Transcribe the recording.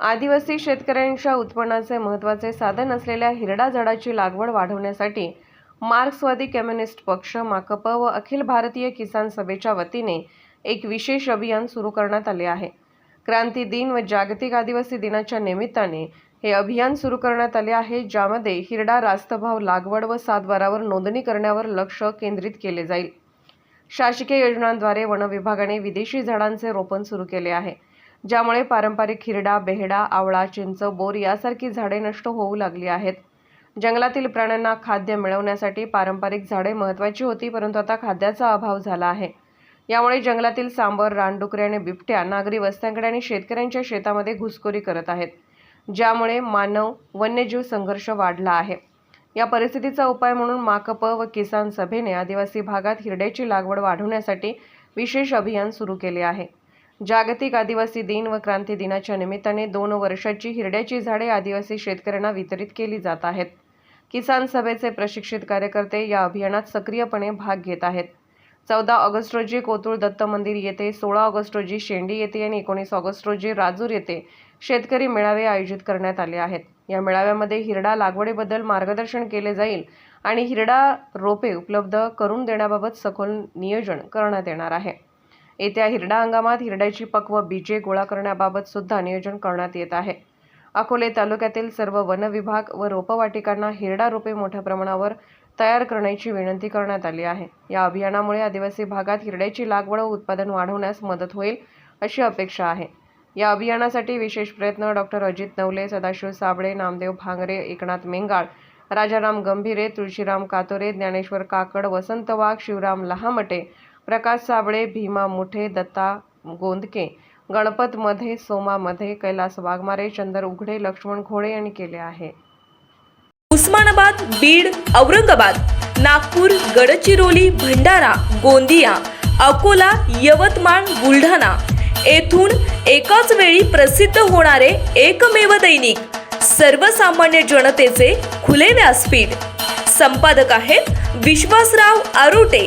आदिवासी शेतकऱ्यांच्या उत्पन्नाचे महत्त्वाचे साधन असलेल्या हिरडा झाडाची लागवड वाढवण्यासाठी मार्क्सवादी कम्युनिस्ट पक्ष माकप व अखिल भारतीय किसान सभेच्या वतीने एक विशेष अभियान सुरू करण्यात आले आहे. क्रांती दिन व जागतिक आदिवासी दिनाच्या निमित्ताने हे अभियान सुरू करण्यात आले आहे ज्यामध्ये हिरडा रास्तभाव लागवड व सातबारावर नोंदणी करण्यावर लक्ष केंद्रित केले जाईल. शासकीय योजनांद्वारे वन विभागाने विदेशी झाडांचे रोपण सुरू केले आहे. ज्यामुळे पारंपरिक हिरडा बेहडा आवळा चिंच बोर यासारखी झाडे नष्ट होऊ लागली आहेत. जंगलातील प्राण्यांना खाद्य मिळवण्यासाठी पारंपरिक झाडे महत्त्वाची होती परंतु आता खाद्याचा अभाव झाला आहे. यामुळे जंगलातील सांबर रानडुकरे आणि बिबट्या नागरी वस्त्यांकडे आणि शेतकऱ्यांच्या शेतामध्ये घुसखोरी करत आहेत ज्यामुळे मानव वन्यजीव संघर्ष वाढला आहे. या परिस्थितीचा उपाय म्हणून माकप व किसान सभेने आदिवासी भागात हिरड्याची लागवड वाढवण्यासाठी विशेष अभियान सुरू केले आहे. जागतिक आदिवासी दिन व क्रांती दिनाच्या निमित्ताने दोन वर्षाची हिरड्याची झाडे आदिवासी शेतकऱ्यांना वितरित केली जात आहेत. किसान सभेचे प्रशिक्षित कार्यकर्ते या अभियानात सक्रियपणे भाग घेत आहेत. चौदा ऑगस्ट रोजी कोतुळ दत्त मंदिर येथे सोळा ऑगस्ट रोजी शेंडी येथे आणि एकोणीस ऑगस्ट रोजी राजूर येथे शेतकरी मेळावे आयोजित करण्यात आले आहेत. या मेळाव्यामध्ये हिरडा लागवडीबद्दल मार्गदर्शन केले जाईल आणि हिरडा रोपे उपलब्ध करून देण्याबाबत सखोल नियोजन करण्यात येणार आहे. येत्या हिरडा हंगामात हिरड्याची पक्व बीजे गोळा करण्याबाबत सुद्धा नियोजन करण्यात येत आहे. अकोले तालुक्यातील सर्व वन विभाग व रोपवाटिकांना हिरडा रोपे मोठ्या प्रमाणावर तयार करण्याची विनंती करण्यात आली आहे. या अभियानामुळे आदिवासी भागात हिरड्याची लागवड व उत्पादन वाढवण्यास मदत होईल अशी अपेक्षा आहे. या अभियानासाठी विशेष प्रयत्न डॉक्टर अजित नवले सदाशिव साबळे नामदेव भांगरे एकनाथ मेंगाळ राजाराम गंभीरे तुळशीराम कातोरे ज्ञानेश्वर काकड वसंत वाघ शिवराम लहामटे प्रकाश साबळे भीमा मुठे दत्ता गोंदके गणपतमध्ये सोमामध्ये कैलास वाघमारे चंदर उघडे लक्ष्मण घोडे यांनी केले आहे. उस्मानाबाद बीड औरंगाबाद नागपूर गडचिरोली भंडारा गोंदिया अकोला यवतमाळ बुलढाणा येथून एकाच वेळी प्रसिद्ध होणारे एकमेव दैनिक सर्वसामान्य जनतेचे खुले व्यासपीठ. संपादक आहेत विश्वासराव आरोटे.